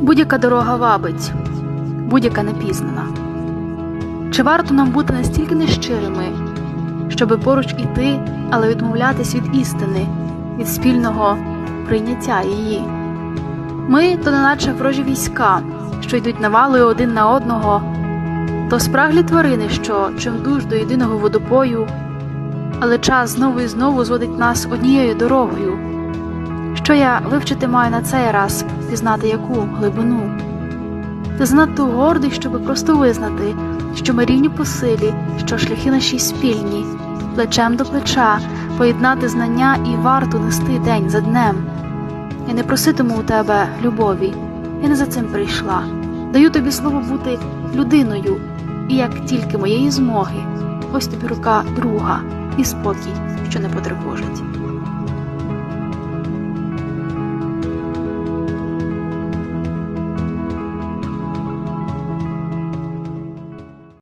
Будь-яка дорога вабить, будь-яка непізнана. Чи варто нам бути настільки нещирими, щоби поруч іти, але відмовлятись від істини, від спільного прийняття її? Ми то неначе ворожі війська, що йдуть навалою один на одного, то спраглі тварини, що чимдуж до єдиного водопою, але час знову і знову зводить нас однією дорогою. Що я вивчити маю на цей раз, пізнати яку глибину? Ти занадто гордий, щоби просто визнати, що ми рівні по силі, що шляхи наші спільні, плечем до плеча, поєднати знання і варту нести день за днем. Я не проситиму у тебе любові, я не за цим прийшла. Даю тобі слово бути людиною, і як тільки моєї змоги, ось тобі рука друга і спокій, що не потривожить.